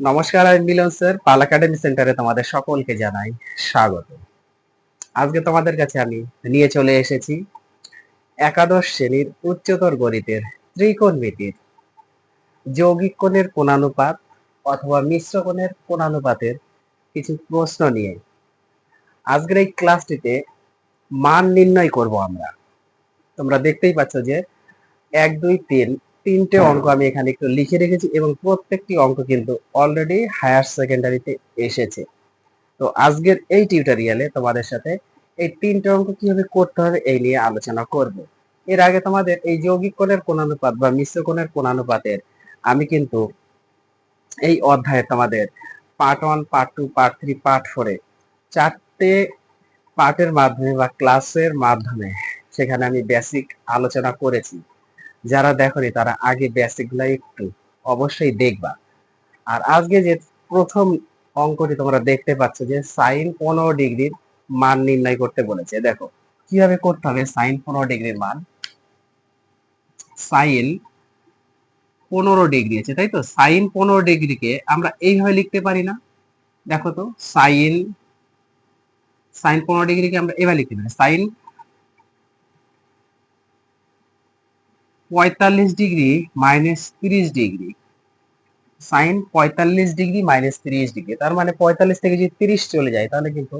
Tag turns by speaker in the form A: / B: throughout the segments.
A: নমস্কার, আমি মিলন স্যার। পাল একাডেমি সেন্টারে তোমাদের সকলকে জানাই স্বাগত। আজকে তোমাদের কাছে আমি নিয়ে চলে এসেছি একাদশ শ্রেণির উচ্চতর গণিতের ত্রিকোণমিতির যৌগিক কোণের কোণানুপাত অথবা মিশ্র কোণের কোণানুপাতের কিছু প্রশ্ন নিয়ে আজকের এই ক্লাসটিতে মান নির্ণয় করব আমরা। তোমরা দেখতেই পাচ্ছ যে এক, দুই, তিন তিনটে অঙ্ক আমি এখানে একটু লিখে রেখেছি এবং প্রত্যেকটি অঙ্ক কিন্তু অলরেডি হায়ার সেকেন্ডারিতে এসেছে। তো আজকের এই টিউটোরিয়ালে তোমাদের সাথে এই তিনটে অঙ্ক কীভাবে করতে হবে এই নিয়ে আলোচনা করব। এর আগে তোমাদের এই যৌগিক কোণের কোণানুপাত বা মিশ্র কোণের কোণানুপাতের আমি কিন্তু এই অধ্যায়ে তোমাদের part one part two part three part ফোরে চারটে পার্টের মাধ্যমে বা ক্লাসের মাধ্যমে সেখানে আমি বেসিক আলোচনা করেছি। যারা দেখনি, তারা আগে বেসিকগুলা একটু অবশ্যই দেখবা। আর আজকে যে প্রথম অঙ্কটি তোমরা দেখতে পাচ্ছ যে সাইন পনেরো ডিগ্রির মান নির্ণয় করতে বলেছে, দেখো, কীভাবে করতে হবে সাইন পনেরো ডিগ্রির মান? সাইন পনেরো ডিগ্রি আছে, তাই তো? সাইন পনেরো ডিগ্রিকে আমরা এইভাবে লিখতে পারি না। দেখো তো সাইন সাইন পনেরো ডিগ্রিকে আমরা এভাবে লিখতে পারি। সাইন পঁয়তাল্লিশ ডিগ্রি মাইনাস তিরিশ ডিগ্রি। সাইন পঁয়তাল্লিশ ডিগ্রি মাইনাস তিরিশ ডিগ্রি। তার মানে পঁয়তাল্লিশ থেকে যদি তিরিশ চলে যায়, তাহলে কিন্তু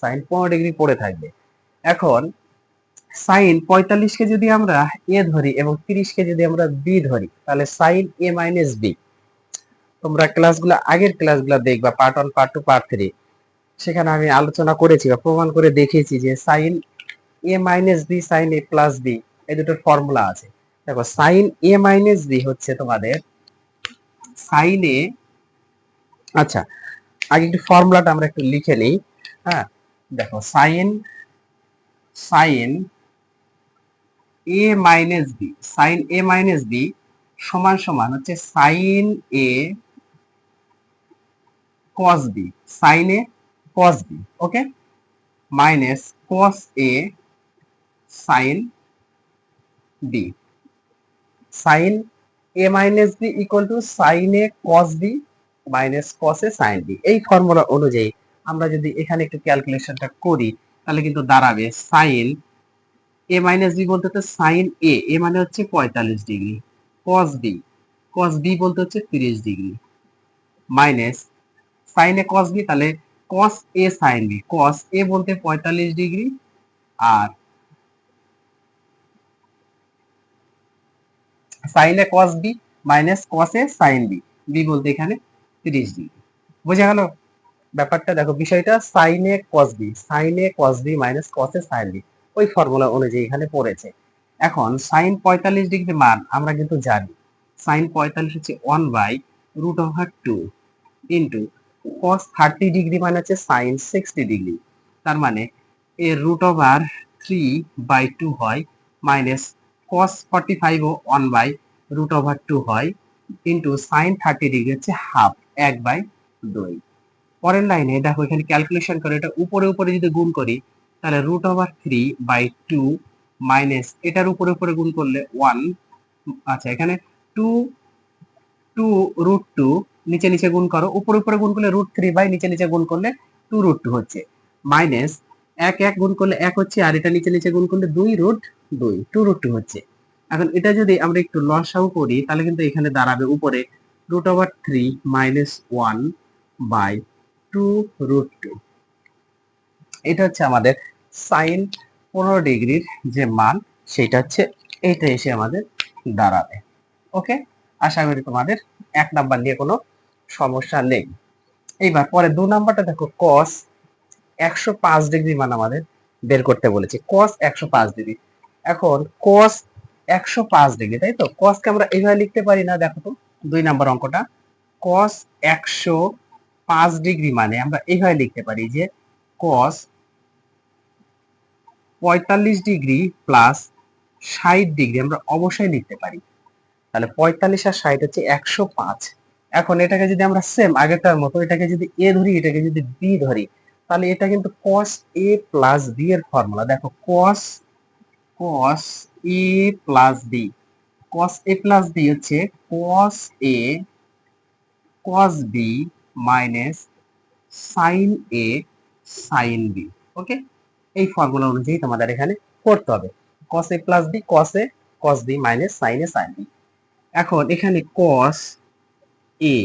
A: সাইন পনেরো ডিগ্রি পড়ে থাকবে। এখন সাইন পঁয়তাল্লিশকে যদি আমরা এ ধরি এবং তিরিশকে যদি আমরা বি ধরি, তাহলে সাইন এ মাইনাস বি তোমরা ক্লাসগুলো আগের ক্লাসগুলো দেখবা part one part two part three সেখানে আমি আলোচনা করেছি বা প্রমাণ করে দেখিয়েছি যে sine A minus B sine A plus B এই দুটোর ফর্মুলা আছে। দেখো সাইন এ মাইনাস বি হচ্ছে তোমাদের। সাইন এ আচ্ছা আগে একটু ফর্মুলাটা আমরা একটু লিখে নিই হ্যাঁ? দেখো sine sine A minus B sine A minus B সমান সমান হচ্ছে sine A cos B sine A cos B okay minus cos A sine B sine A minus B equal to sine A cos B minus cos A sine B এই formula অনুযায়ী আমরা যদি এখানে একটু ক্যালকুলেশনটা করি, তাহলে কিন্তু দাঁড়াবে সাইন এ মাইনাস বি বলতে হচ্ছে সাইন এ এ মানে হচ্ছে পঁয়তাল্লিশ degree. Cos B cos B বলতে হচ্ছে তিরিশ degree. Minus sine A cos B তাহলে cos A sine B cos A বলতে পঁয়তাল্লিশ degree R sine A cos B minus cos A sine B B বলতে এখানে তিরিশ ডিগ্রি। বোঝা গেল? ব্যাপারটা দেখো, বিষয়টা sine A cos B sine A cos B minus cos A sine B ওই ফর্মুলা অনুযায়ী এখানে পড়েছে। এখন সাইন পঁয়তাল্লিশ ডিগ্রি মান আমরা কিন্তু জানি। সাইন পঁয়তাল্লিশ হচ্ছে one by root over two into cos thirty degree মানে হচ্ছে সাইন সিক্সটি ডিগ্রি। তার মানে এর root over three by two হয় মাইনাস cos 45 ও 1 বাই রুট ওভার 2 হয় ইনটু sin 30 ডিগ্রি হচ্ছে হাফ 1 বাই 2 পরের লাইনে দেখো এখানে ক্যালকুলেশন করে, এটা উপরে উপরে যদি গুণ করি, তাহলে রুট ওভার 3 বাই 2 মাইনাস এটার উপরে উপরে গুণ করলে 1 আচ্ছা এখানে 2 2 রুট 2 নিচে নিচে গুণ করো, উপরে উপরে গুণ করলে রুট 3 বাই নিচে নিচে গুণ করলে 2 রুট 2 হচ্ছে। মাইনাস এক এক গুণ করলে এক হচ্ছে, আর এটা নিচে নিচে গুণ করলে দুই রুট দুই টু রুট টু হচ্ছে। এখন এটা যদি আমরা একটু লসাও করি, তাহলে কিন্তু এখানে দাঁড়াবে উপরে root over three minus one by two root two এটা হচ্ছে আমাদের সাইন পনেরো ডিগ্রির যে মান, সেটা হচ্ছে এইটা এসে আমাদের দাঁড়াবে। ওকে আশা করি তোমাদের এক নাম্বার নিয়ে কোনো সমস্যা নেই। এইবার পরে দু নাম্বারটা দেখো কস একশো পাঁচ ডিগ্রি মান আমাদের বের করতে বলেছে। কস একশো পাঁচ ডিগ্রি। এখন কস একশো পাঁচ ডিগ্রি তাই তো? কসকে আমরা এইভাবে লিখতে পারি না, দেখো তো, দুই নাম্বার অঙ্কটা। কস একশো পাঁচ ডিগ্রি মানে আমরা এইভাবে লিখতে পারি যে কস পঁয়তাল্লিশ ডিগ্রি প্লাস ষাট ডিগ্রি আমরা অবশ্যই লিখতে পারি। তাহলে পঁয়তাল্লিশ আর ষাট হচ্ছে একশো পাঁচ। এখন এটাকে যদি আমরা সেম আগেরটার মতো, এটাকে যদি এ ধরি, এটাকে যদি বি ধরি, তাহলে এটা কিন্তু cos a প্লাস বি এর ফর্মুলা দেখো, cos cos a plus B cos a plus B হচ্ছে cos a cos B minus sine A sine B okay এই ফর্মুলা অনুযায়ী তোমাদের এখানে করতে হবে। Cos A plus B cos A cos B minus sine A sine B এখন এখানে cos A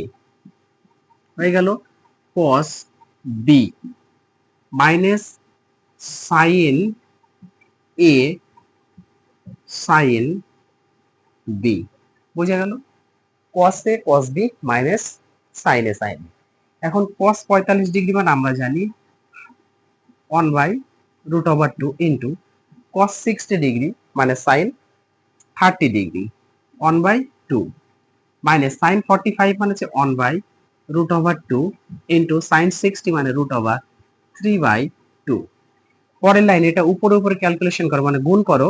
A: হয়ে গেল cos B minus sine A sine B বুঝা গেল? Cos cos B minus sine sine এখন কস পঁয়তাল্লিশ ডিগ্রি মানে আমরা জানি one by root over two into cos sixty degree মানে sine thirty degree one by two minus sine forty five মানে হচ্ছে one by root over two into sine sixty মানে root over three by two পরের line এটা উপরে উপরে calculation করো মানে গুণ করো।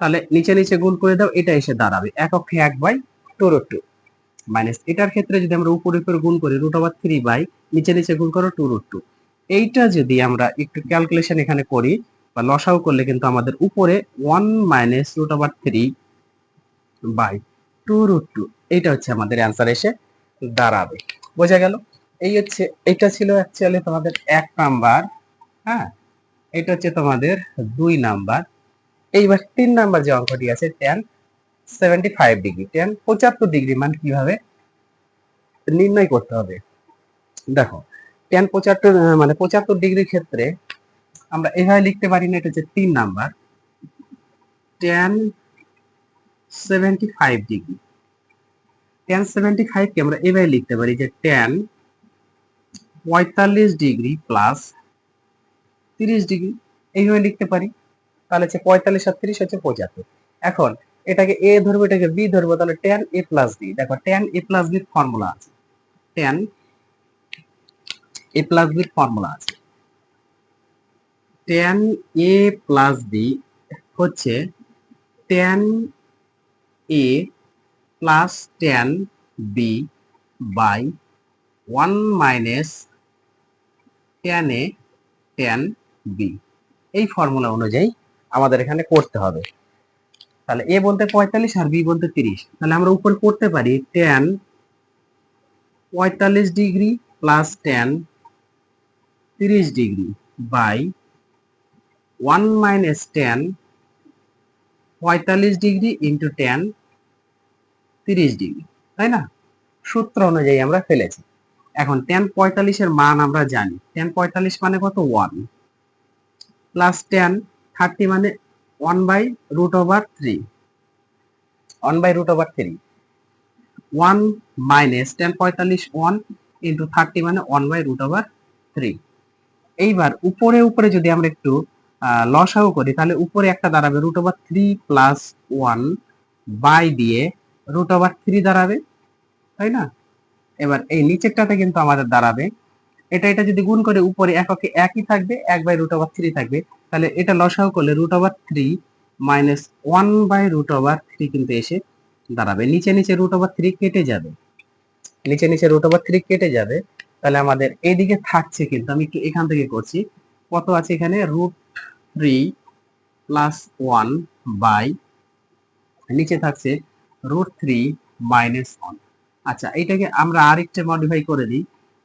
A: তাহলে নিচে নিচে গুণ করে দাও, এটা এসে দাঁড়াবে। এক অক্ষে এক by two root two minus এটার ক্ষেত্রে যদি আমরা উপরে উপরে গুণ করি রুট ওভার থ্রি বাই, নিচে নিচে গুণ করো টু রুট টু এইটা যদি আমরা একটু ক্যালকুলেশন এখানে করি, বা লসাও করলে কিন্তু আমাদের উপরে one minus root over three by two root two এইটা হচ্ছে আমাদের অ্যান্সার এসে দাঁড়াবে। বোঝা গেল? এই হচ্ছে, এটা ছিল অ্যাকচুয়ালি তোমাদের এক নাম্বার হ্যাঁ? এটা হচ্ছে তোমাদের দুই নাম্বার এইবার তিন নাম্বার যে অঙ্কটি আছে tan seventy five degree tan পঁচাত্তর ডিগ্রি মান কীভাবে? নির্ণয় করতে হবে। দেখো টেন পঁচাত্তর মানে পঁচাত্তর ডিগ্রির ক্ষেত্রে আমরা এভাবে লিখতে পারি না, এটা হচ্ছে তিন number. Tan seventy five degree tan seventy ফাইভকে আমরা এভাবে লিখতে পারি যে টেন পঁয়তাল্লিশ ডিগ্রি প্লাস তিরিশ ডিগ্রি এইভাবে লিখতে পারি। তাহলে হচ্ছে পঁয়তাল্লিশ আর হচ্ছে পঁচাত্তর। এখন এটাকে এ ধরবো, এটাকে বি ধরবো, তাহলে টেন এ প্লাস বি দেখো টেন এ প্লাস বির ফর্মুলা আছে। টেন এ প্লাস বির ফর্মুলা আছে। টেন এ প্লাস বি হচ্ছে tan A plus tan B by one minus tan A tan B এই ফর্মুলা অনুযায়ী আমাদের এখানে করতে হবে। তাহলে এ বলতে পঁয়তাল্লিশ আর বি বলতে তিরিশ। তাহলে আমরা উপরে করতে পারি টেন পঁয়তাল্লিশ ডিগ্রি প্লাস টেন তিরিশ degree by one minus tan পঁয়তাল্লিশ ডিগ্রি ইন্টু টেন তিরিশ ডিগ্রি, তাই না? সূত্র অনুযায়ী আমরা ফেলেছি। এখন টেন পঁয়তাল্লিশের মান আমরা জানি। টেন পঁয়তাল্লিশ মানে কত? ওয়ান প্লাস টেন থার্টি মানে one by root over three one by root over three one minus tan পঁয়তাল্লিশ ওয়ান ইন্টু থার্টি মানে one by root over three এইবার উপরে উপরে যদি আমরা একটু লসাও করি, তাহলে উপরে একটা দাঁড়াবে root over three plus one by দিয়ে রুট ওভার থ্রি দাঁড়াবে, তাই না? এবার এই নিচেরটাতে কিন্তু আমাদের দাঁড়াবে এটা এটা যদি গুণ করে উপরে এককে একই থাকবে, এক বাই রুট ওভার থ্রি থাকবে, তাহলে এটা লসাও করলে root over three minus one by root over three কিন্তু এসে দাঁড়াবে। নিচে নিচে রুট ওভার থ্রি কেটে যাবে। নিচে নিচে রুট ওভার থ্রি কেটে যাবে, তাহলে আমাদের এইদিকে থাকছে কিন্তু, আমি একটু এখান থেকে করছি। কত আছে এখানে? Root three plus one by নিচে থাকছে রুট থ্রি মাইনাস ওয়ান আচ্ছা এইটাকে আমরা আরেকটা মডিফাই করে দিই।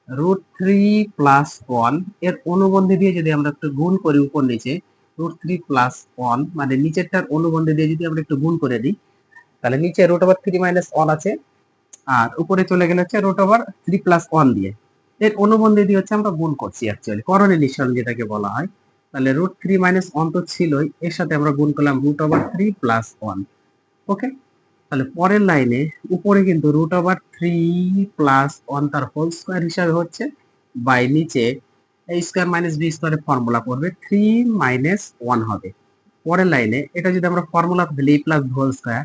A: রুট থ্রি প্লাস ওয়ানের অনুবন্ধী দিয়ে যদি আমরা একটু গুণ করি উপর নিচে রুট থ্রি প্লাস ওয়ান মানে নিচেরটার অনুবন্ধী দিয়ে যদি আমরা একটু গুণ করে দিই, তাহলে নিচে root over three minus one আছে, আর উপরে চলে গেলে হচ্ছে root over three plus one দিয়ে। এর অনুবন্ধী দিয়ে হচ্ছে আমরা গুণ করছি অ্যাকচুয়ালি করণের নিঃসরণ যেটাকে বলা হয়। তাহলে রুট থ্রি মাইনাস ওয়ান তো ছিলই, এর সাথে আমরা গুণ করলাম root over three plus one okay তাহলে পরের লাইনে উপরে কিন্তু root over three plus one তার হোল স্কোয়ার হিসাবে হচ্ছে বাই নিচে এই স্কোয়ার মাইনাস বি স্কোয়ারের ফর্মুলা করবে থ্রি মাইনাস ওয়ান হবে। পরের লাইনে এটা যদি আমরা ফর্মুলা ফেলি প্লাস হোল স্কোয়ার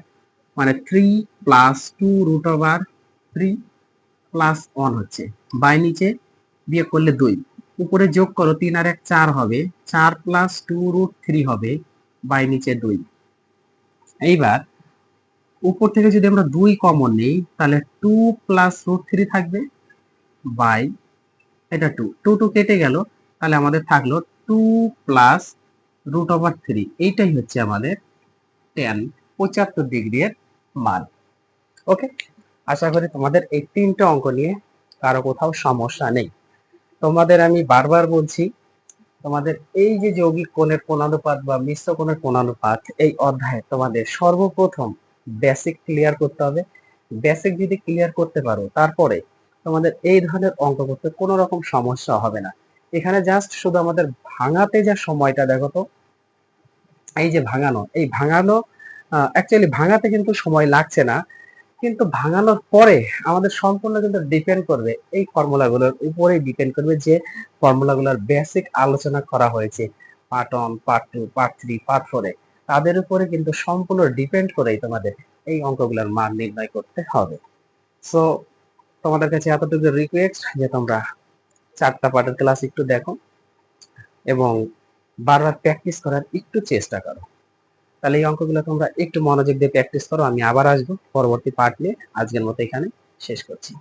A: মানে three plus two root over three plus one হচ্ছে। বাই নিচে বিয়োগ করলে দুই। উপরে যোগ করো তিন আর এক চার হবে, চার প্লাস টু রুট থ্রি হবে বাই নিচে দুই। এইবার উপর থেকে যদি আমরা দুই কমন নেই, তাহলে টু প্লাস রুট থ্রি থাকবে বাই এটা টু টু টু কেটে গেল, তাহলে আমাদের থাকল two plus root over three এইটাই হচ্ছে আমাদের টেন পঁচাত্তর ডিগ্রি এর মান। ওকে আশা করি তোমাদের এই তিনটে অঙ্ক নিয়ে কারও কোথাও সমস্যা নেই। তোমাদের আমি বারবার বলছি, তোমাদের এই যে যৌগিক কোণের কোণানুপাত বা মিশ্র কোণের কোণানুপাত, এই অধ্যায়ে তোমাদের সর্বপ্রথম বেসিক ক্লিয়ার করতে হবে। বেসিক যদি ক্লিয়ার করতে পারো, তারপরে তোমাদের এই ধরনের অঙ্ক করতে কোনো রকম সমস্যা হবে না। এখানে জাস্ট শুধু আমাদের ভাঙাতে যা সময়টা, দেখো তো, এই যে ভাঙানো, এই ভাঙানো অ্যাকচুয়ালি ভাঙাতে কিন্তু সময় লাগছে না, কিন্তু ভাঙানোর পরে আমাদের সম্পূর্ণ কিন্তু ডিপেন্ড করবে এই ফর্মুলাগুলোর উপরেই ডিপেন্ড করবে যে ফর্মুলাগুলোর বেসিক আলোচনা করা হয়েছে। Part one part two part three part ফোরে তাদের উপরে কিন্তু সম্পূর্ণ ডিপেন্ড করেই তোমাদের এই অঙ্কগুলোর মান নির্ণয় করতে হবে। সো তোমাদের কাছে এতটুকু রিকোয়েস্ট যে তোমরা চারটা পার্টের ক্লাস একটু দেখো এবং বারবার প্র্যাকটিস করার একটু চেষ্টা করো। তাহলে এই অঙ্কগুলো তোমরা একটু মনোযোগ দিয়ে প্র্যাকটিস করো, আমি আবার আসব পরবর্তী পার্ট নিয়ে। আজকের মতো এখানে শেষ করছি।